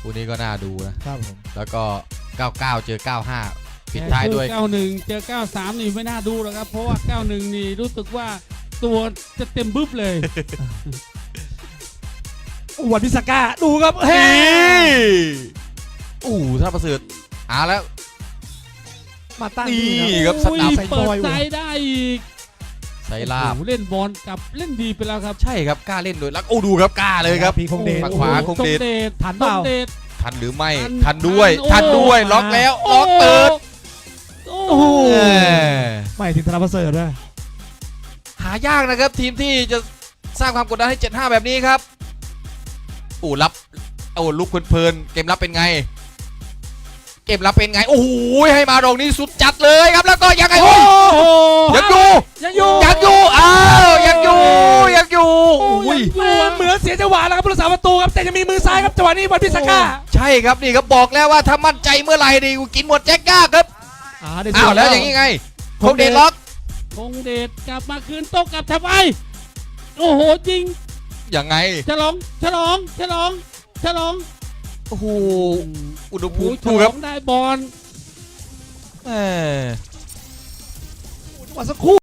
คู่นี้ก็น่าดูนะ ครับผมแล้วก็ 99 เจอ 95 ปิดท้ายด้วยเก้าหนึ่งเจอเก้าสามนี่ไม่น่าดูหรอกครับ เพราะว่าเก้าหนึ่งนี่รู้สึกว่าตัวจะเต็มบึ้บเลย อวดพิสก้าดูครับเฮ้นี่อู้ถ้าประเสริฐเอาแล้ว มาตั้งนี่นี่คครัรับบสนับโอ้ยเปิดไซด์ได้อีก ใส่ลาบ โอ้โหเล่นบอลกับเล่นดีไปแล้วครับใช่ครับกล้าเล่นด้วยแล้วโอ้ดูครับกล้าเลยครับ พีคงเดช ฝั่งขวาโอ้โหคงเดชทรงชทันทเปรล่างเดช ทันหรือไม่ทันทันด้วย ทันโอ้ทันด้วยล็อกแล้วล็อกเปิดโอ้โอ้โหโหเออไม่ถึงธนาประเสริฐนะหายากนะครับ ทีมที่จะสร้างความกดดันให้ 7-5 แบบนี้ครับโอ้รับโอ้ลุกเพลินๆเกมรับเป็นไง เกมรับเป็นไงโอ้โหให้มาตรงนี้สุดจัดเลยครับแล้วก็ยังไงโอ้ยโอ้โหยังอยู่ยังอยู่ แม่เหมือนเสียจังหวะแล้วครับผู้รักษาประตูครับแต่ยังมีมือซ้ายครับจังหวะนี้วันพิสก้าใช่ครับนี่ครับบอกแล้วว่าถ้ามั่นใจเมื่อไหร่นี่กูกินหมดแจ็คยากครับอ่าได้อ้าวแล้วอย่างนี้ไงคงเดนล็อกคงเดชกลับมาคืนโต๊ะกลับทำไมโอ้โหจริงยังไงฉลองฉลองฉลองฉลองโอ้โหอุณหภูโอ้มิยฉถูกลครัอบงได้บอลแหมจังหวะสักครู่